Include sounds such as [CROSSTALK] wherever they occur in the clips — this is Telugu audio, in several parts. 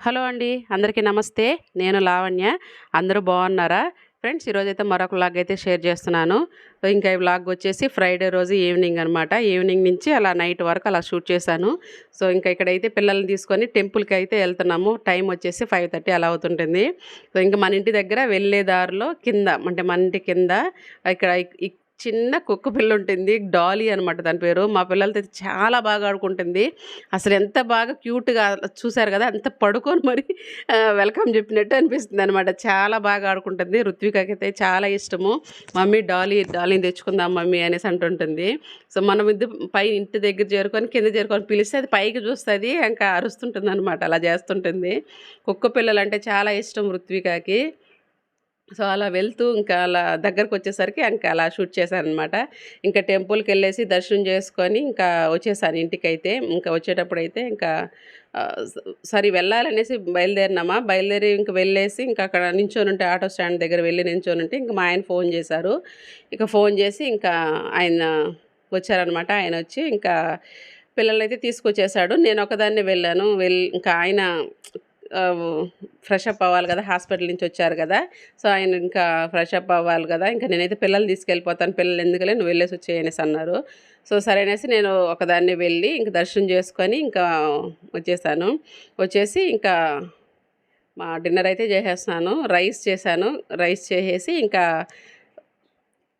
హలో అండి అందరికీ నమస్తే. నేను లావణ్య. అందరూ బాగున్నారా? ఫ్రెండ్స్ ఈరోజైతే మరొక వ్లాగ్ అయితే షేర్ చేస్తున్నాను. ఇంకా ఈ వ్లాగ్ వచ్చేసి ఫ్రైడే రోజు ఈవినింగ్ అనమాట ఈవినింగ్ నుంచి అలా నైట్ వరకు అలా షూట్ చేశాను. సో ఇంకా ఇక్కడైతే పిల్లల్ని తీసుకొని టెంపుల్కి అయితే వెళ్తున్నాము. టైం వచ్చేసి ఫైవ్ థర్టీ అలా అవుతుంటుంది. సో ఇంకా మన ఇంటి దగ్గర వెళ్ళే దారిలో కింద అంటే మన ఇంటి కింద ఇక్కడ చిన్న కుక్క పిల్ల ఉంటుంది డాలీ అనమాట దాని పేరు. మా పిల్లలతో చాలా బాగా ఆడుకుంటుంది. అసలు ఎంత బాగా క్యూట్గా చూశారు కదా అంత పడుకొని మరి వెల్కమ్ చెప్పినట్టు అనిపిస్తుంది అనమాట చాలా బాగా ఆడుకుంటుంది. ఋత్వికకి అయితే చాలా ఇష్టము. మమ్మీ డాలీ డాలీని తెచ్చుకుందాం మమ్మీ అనేసి అంటుంటుంది. సో మనం ఇది పై ఇంటి దగ్గర చేరుకొని కింద చేరుకొని పిలిస్తే అది పైకి చూస్తుంది ఇంకా అరుస్తుంటుంది అనమాట అలా చేస్తుంటుంది. కుక్క పిల్లలు అంటే చాలా ఇష్టం ఋత్వికకి. సో అలా వెళ్తూ ఇంకా అలా దగ్గరకు వచ్చేసరికి ఇంకా అలా షూట్ చేశాను అనమాట ఇంకా టెంపుల్కి వెళ్ళేసి దర్శనం చేసుకొని ఇంకా వచ్చేసాను ఇంటికైతే. ఇంకా వచ్చేటప్పుడు అయితే ఇంకా సరే వెళ్ళాలనేసి బయలుదేరినామా? బయలుదేరి ఇంక వెళ్ళేసి ఇంకా అక్కడ నించొని ఉంటే ఆటో స్టాండ్ దగ్గర వెళ్ళి నించొని ఉంటే ఇంకా మా ఆయన ఫోన్ చేశారు. ఇక ఫోన్ చేసి ఇంకా ఆయన వచ్చారనమాట ఆయన వచ్చి ఇంకా పిల్లలైతే తీసుకొచ్చేసాడు. నేను ఒకదాన్నే వెళ్ళాను. వెళ్ళి ఇంకా ఆయన ఫ్రెష్ అప్ అవ్వాలి కదా హాస్పిటల్ నుంచి వచ్చారు కదా. సో ఆయన ఇంకా ఫ్రెష్ అప్ అవ్వాలి కదా. ఇంకా నేనైతే పిల్లలు తీసుకెళ్ళిపోతాను పిల్లలు ఎందుకులే నువ్వు వెళ్ళేసి వచ్చేయనేసి అన్నారు. సో సరే అనేసి నేను ఒకదాన్ని వెళ్ళి ఇంక దర్శనం చేసుకొని ఇంకా వచ్చేసాను. వచ్చేసి ఇంకా మా డిన్నర్ అయితే చేసేస్తున్నాను రైస్ చేశాను. రైస్ చేసేసి ఇంకా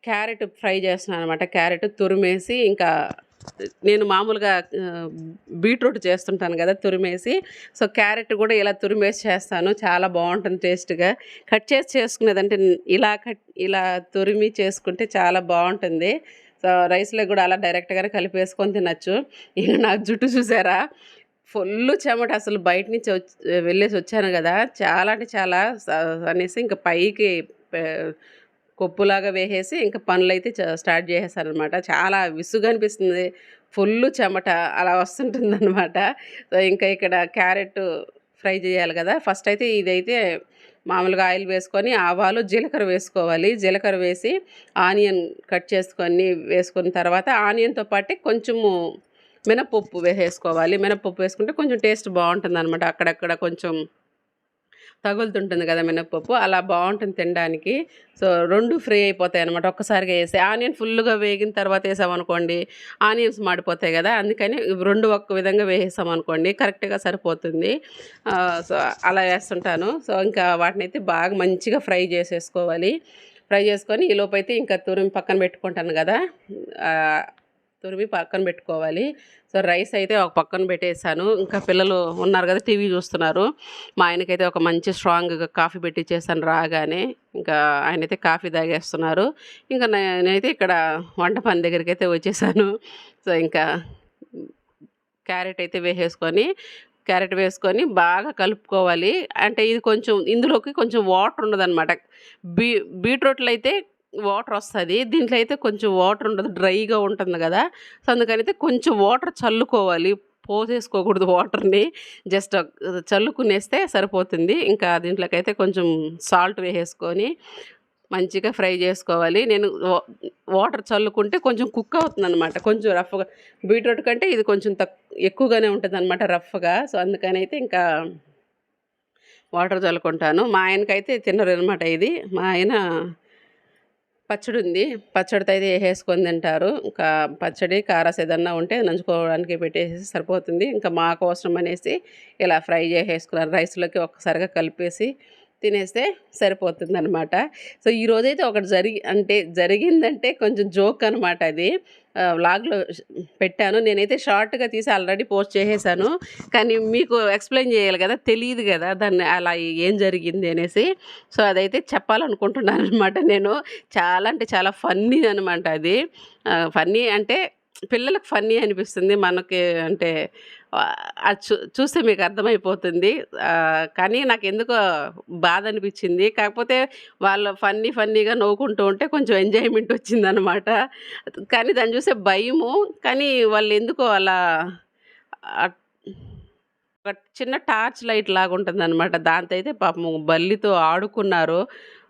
క్యారెట్ ఫ్రై చేస్తున్నాను అనమాట క్యారెట్ తురిమేసి ఇంకా నేను మామూలుగా బీట్రూట్ చేస్తుంటాను కదా తురిమేసి. సో క్యారెట్ కూడా ఇలా తురిమేసి చేస్తాను. చాలా బాగుంటుంది టేస్ట్గా. కట్ చేసి చేసుకునేదంటే ఇలా కట్ ఇలా తురిమి చేసుకుంటే చాలా బాగుంటుంది. సో రైస్లో కూడా అలా డైరెక్ట్గానే కలిపేసుకొని తినచ్చు. ఇక నా జుట్టు చూసారా? ఫుల్ చెమట. అసలు బయట నుంచి వచ్చి వెళ్ళేసి వచ్చాను కదా. చాలా అంటే చాలా అనేసి ఇంకా పైకి కొప్పులాగా వేసేసి ఇంకా పనులు అయితే చ- స్టార్ట్ చేసేసారనమాట చాలా విసుగు అనిపిస్తుంది ఫుల్ చెమట అలా వస్తుంటుంది అనమాట సో ఇంకా ఇక్కడ క్యారెట్ ఫ్రై చేయాలి కదా. ఫస్ట్ అయితే ఇదైతే మామూలుగా ఆయిల్ వేసుకొని ఆవాలు జీలకర్ర వేసుకోవాలి. జీలకర్ర వేసి ఆనియన్ కట్ చేసుకొని వేసుకున్న తర్వాత ఆనియన్తో పాటు కొంచెము మినపప్పు వేసేసుకోవాలి. మినపప్పు వేసుకుంటే కొంచెం టేస్ట్ బాగుంటుంది అనమాట అక్కడక్కడ కొంచెం తగులుతుంటుంది కదా మినప్పప్పు. అలా బాగుంటుంది తినడానికి. సో రెండు ఫ్రై అయిపోతాయి అనమాట ఒక్కసారిగా వేస్తే ఆనియన్ ఫుల్గా వేగిన తర్వాత వేసామనుకోండి ఆనియన్స్ మాడిపోతాయి కదా. అందుకని రెండు ఒక్క విధంగా వేసామనుకోండి కరెక్ట్గా సరిపోతుంది. సో అలా వేస్తుంటాను. సో ఇంకా వాటిని అయితే బాగా మంచిగా ఫ్రై చేసేసుకోవాలి. ఫ్రై చేసుకొని ఈ లోపు అయితే ఇంకా తురిమి పక్కన పెట్టుకుంటాను కదా. తురిమి పక్కన పెట్టుకోవాలి. సో రైస్ అయితే ఒక పక్కన పెట్టేసాను ఇంకా పిల్లలు ఉన్నారు కదా టీవీ చూస్తున్నారు. మా ఆయనకైతే ఒక మంచి స్ట్రాంగ్గా కాఫీ పెట్టించేసాను రాగానే. ఇంకా ఆయనైతే కాఫీ తాగేస్తున్నారు. ఇంకా నేనైతే ఇక్కడ వంట పని దగ్గరికి అయితే వచ్చేసాను. సో ఇంకా క్యారెట్ అయితే వేసేసుకొని క్యారెట్ వేసుకొని బాగా కలుపుకోవాలి. అంటే ఇది కొంచెం ఇందులోకి కొంచెం వాటర్ ఉండదన్నమాట బీ బీట్రూట్లో అయితే వాటర్ వస్తుంది దీంట్లో అయితే కొంచెం వాటర్ ఉండదు డ్రైగా ఉంటుంది కదా సో అందుకని అయితే కొంచెం వాటర్ చల్లుకోవాలి. పోసేసుకోకూడదు వాటర్ని. జస్ట్ చల్లుకునేస్తే సరిపోతుంది. ఇంకా దీంట్లోకైతే కొంచెం సాల్ట్ వేసేసుకొని మంచిగా ఫ్రై చేసుకోవాలి. నేను వాటర్ చల్లుకుంటే కొంచెం కుక్ అవుతుంది అనమాట కొంచెం రఫ్గా బీట్రూట్ కంటే ఇది కొంచెం తక్ ఎక్కువగానే ఉంటుంది అనమాట రఫ్గా. సో అందుకని అయితే ఇంకా వాటర్ చల్లుకుంటాను. మా ఆయనకైతే తినరు అనమాట ఇది. మా ఆయన పచ్చడి ఉంది పచ్చడితో అయితే వేసుకొని తింటారు. ఇంకా పచ్చడి కారాస్ ఏదన్నా ఉంటే నంచుకోవడానికి పెట్టేసి సరిపోతుంది. ఇంకా మా కోసం అనేసి ఇలా ఫ్రై చేసేసుకున్నారు. రైస్లోకి ఒక్కసారిగా కలిపేసి తినేస్తే సరిపోతుంది అనమాట సో ఈరోజైతే ఒకటి జరిగి అంటే జరిగిందంటే కొంచెం జోక్ అనమాట అది. వ్లాగ్లో పెట్టాను. నేనైతే షార్ట్గా తీసి ఆల్రెడీ పోస్ట్ చేసేసాను. కానీ మీకు ఎక్స్ప్లెయిన్ చేయాలి కదా తెలియదు కదా దాన్ని అలా ఏం జరిగింది అనేసి. సో అదైతే చెప్పాలనుకుంటున్నాను అనమాట నేను. చాలా అంటే చాలా ఫన్నీ అనమాట అది. ఫన్నీ అంటే పిల్లలకు ఫన్నీ అనిపిస్తుంది. మనకి అంటే అది చూ చూస్తే మీకు అర్థమైపోతుంది. కానీ నాకు ఎందుకో బాధ అనిపించింది కాకపోతే వాళ్ళు ఫన్నీ ఫన్నీగా నవ్వుకుంటూ ఉంటే కొంచెం ఎంజాయ్మెంట్ వచ్చిందనమాట. కానీ దాన్ని చూసే భయము. కానీ వాళ్ళు ఎందుకో అలా ఒక చిన్న టార్చ్ లైట్ లాగా ఉంటుంది అనమాట దాంతో అయితే పాపం బల్లితో ఆడుకున్నారు.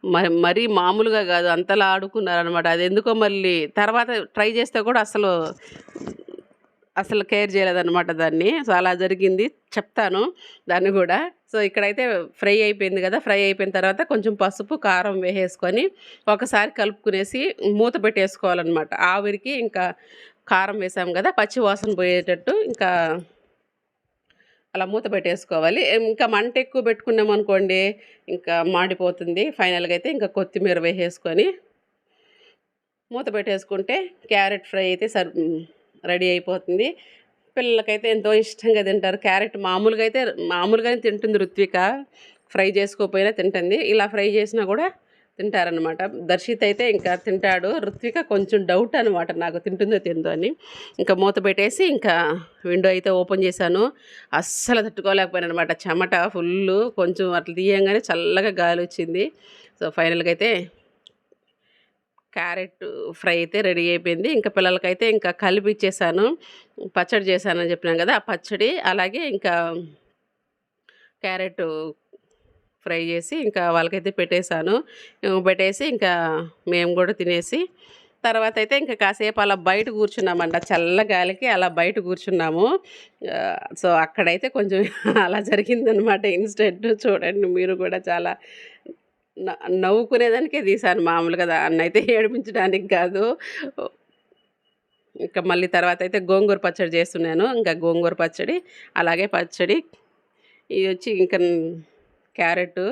మరి మరీ మామూలుగా కాదు అంతలా ఆడుకున్నారు అనమాట అది ఎందుకో మళ్ళీ తర్వాత ట్రై చేస్తే కూడా అసలు అసలు కేర్ చేయలేదన్నమాట దాన్ని. సో అలా జరిగింది. చెప్తాను దాన్ని కూడా. సో ఇక్కడైతే ఫ్రై అయిపోయింది కదా ఫ్రై అయిపోయిన తర్వాత కొంచెం పసుపు కారం వేసేసుకొని ఒకసారి కలుపుకునేసి మూత పెట్టేసుకోవాలన్నమాట. ఆవిరికి ఇంకా కారం వేసాం కదా పచ్చి వాసన పోయేటట్టు ఇంకా అలా మూత పెట్టేసుకోవాలి. ఇంకా మంట ఎక్కువ పెట్టుకున్నాం అనుకోండి ఇంకా మాడిపోతుంది. ఫైనల్గా అయితే ఇంకా కొత్తిమీర వేసేసుకొని మూత పెట్టేసుకుంటే క్యారెట్ ఫ్రై అయితే సర్ రెడీ అయిపోతుంది. పిల్లలకైతే ఎంతో ఇష్టంగా తింటారు. క్యారెట్ మామూలుగా అయితే మామూలుగానే తింటుంది రుత్విక. ఫ్రై చేసుకోకపోయినా తింటుంది. ఇలా ఫ్రై చేసినా కూడా తింటారనమాట దర్శిత్ అయితే ఇంకా తింటాడు. ఋత్విక కొంచెం డౌట్ అనమాట నాకు తింటుందో తిందో అని. ఇంకా మూత పెట్టేసి ఇంకా విండో అయితే ఓపెన్ చేశాను. అస్సలు తట్టుకోలేకపోయాను అనమాట చెమట ఫుల్ కొంచెం అట్లా తీయంగానే చల్లగా గాలి వచ్చింది. సో ఫైనల్గా అయితే క్యారెట్ ఫ్రై అయితే రెడీ అయిపోయింది. ఇంకా పిల్లలకైతే ఇంకా కలిపి ఇచ్చేసాను. పచ్చడి చేశానని చెప్పినాను కదా ఆ పచ్చడి. అలాగే ఇంకా క్యారెట్ ఫ్రై చేసి ఇంకా వాళ్ళకైతే పెట్టేశాను. పెట్టేసి ఇంకా మేము కూడా తినేసి తర్వాత అయితే ఇంకా కాసేపు అలా బయట కూర్చున్నామంట చల్ల గాలికి అలా బయట కూర్చున్నాము. సో అక్కడైతే కొంచెం [LAUGHS] అలా జరిగిందనమాట ఇన్సిడెంట్ చూడండి మీరు కూడా చాలా నవ్వుకునేదానికే తీశాను మామూలుగా అన్న అయితే ఏడిపించడానికి కాదు. ఇంకా మళ్ళీ తర్వాత అయితే గోంగూర పచ్చడి చేస్తున్నాను. ఇంకా గోంగూర పచ్చడి అలాగే పచ్చడి ఇది వచ్చి ఇంకా క్యారెట్.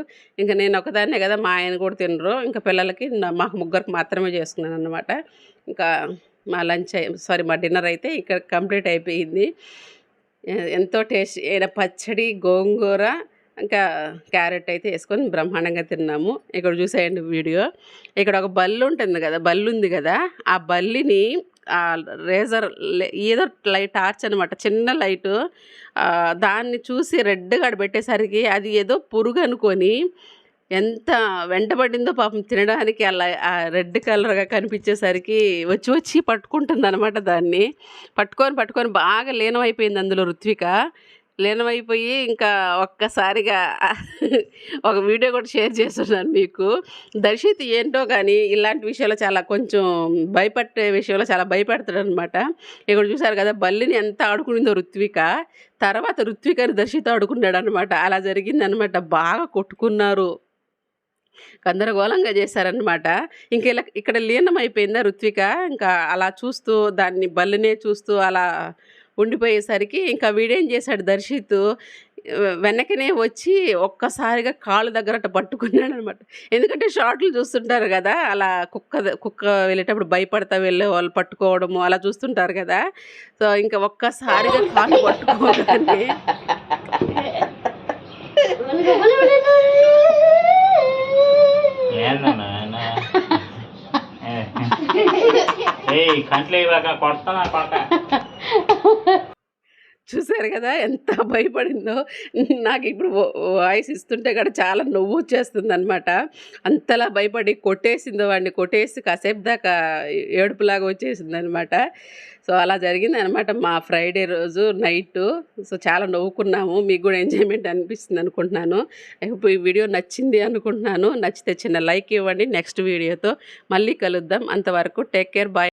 ఇంకా నేను ఒకదాన్నే కదా మా ఆయన కూడా తినరు. ఇంకా పిల్లలకి మాకు ముగ్గురికి మాత్రమే చేసుకున్నాను అనమాట ఇంకా మా లంచ్ సారీ మా డిన్నర్ అయితే ఇక్కడ కంప్లీట్ అయిపోయింది. ఎంతో టేస్ట్ ఏదైనా పచ్చడి గోంగూర ఇంకా క్యారెట్ అయితే వేసుకొని బ్రహ్మాండంగా తిన్నాము. ఇక్కడ చూసేయండి వీడియో. ఇక్కడ ఒక బల్లు ఉంటుంది కదా బల్లు ఉంది కదా ఆ బల్లిని రేజర్ ఏదో లైట్ టార్చ్ అనమాట చిన్న లైటు దాన్ని చూసి రెడ్గా పెట్టేసరికి అది ఏదో పురుగు అనుకొని ఎంత వెంటబడిందో పాపం తినడానికి అలా రెడ్ కలర్గా కనిపించేసరికి వచ్చి వచ్చి పట్టుకుంటుంది అనమాట దాన్ని. పట్టుకొని పట్టుకొని బాగా లీనమైపోయింది అందులో ఋత్విక. లీనమైపోయి ఇంకా ఒక్కసారిగా ఒక వీడియో కూడా షేర్ చేస్తున్నాను మీకు. దర్శిత్ ఏంటో కానీ ఇలాంటి విషయాలు చాలా కొంచెం భయపడే విషయంలో చాలా భయపడతాడు అనమాట ఇక్కడ చూసారు కదా బల్లిని ఎంత ఆడుకునిందో రుత్విక తర్వాత రుత్వికని దర్శిత్ ఆడుకున్నాడు అనమాట అలా జరిగిందనమాట బాగా కొట్టుకున్నారు. గందరగోళంగా చేశారనమాట ఇంక ఇలా ఇక్కడ లీనం అయిపోయిందా ఋత్విక? ఇంకా అలా చూస్తూ దాన్ని బల్లినే చూస్తూ అలా ఉండిపోయేసరికి ఇంకా వీడేం చేశాడు దర్శిత్? వెనకనే వచ్చి ఒక్కసారిగా కాళ్ళు దగ్గర పట్టుకున్నాడు అనమాట ఎందుకంటే షార్ట్లు చూస్తుంటారు కదా అలా కుక్క కుక్క వెళ్ళేటప్పుడు భయపడతా వెళ్ళే వాళ్ళు పట్టుకోవడము అలా చూస్తుంటారు కదా. సో ఇంకా ఒక్కసారిగా కాళ్ళు పట్టుకోవడానికి కంట్లో ఇవ్వక కొడతా కొడతా? చూసారు కదా? ఎంత భయపడిందో. నాకు ఇప్పుడు వాయిస్ ఇస్తుంటే కూడా చాలా నవ్వు వచ్చేస్తుంది అనమాట అంతలా భయపడి కొట్టేసిందో వాడిని కొట్టేసి కాసేపు దాకా ఏడుపులాగా వచ్చేసింది అనమాట సో అలా జరిగింది అనమాట మా ఫ్రైడే రోజు నైట్. సో చాలా నవ్వుకున్నాము. మీకు కూడా ఎంజాయ్మెంట్ అనిపిస్తుంది అనుకుంటున్నాను. ఇప్పుడు ఈ వీడియో నచ్చింది అనుకుంటున్నాను. నచ్చితే చిన్న లైక్ ఇవ్వండి. నెక్స్ట్ వీడియోతో మళ్ళీ కలుద్దాం. అంతవరకు టేక్ కేర్. బాయ్.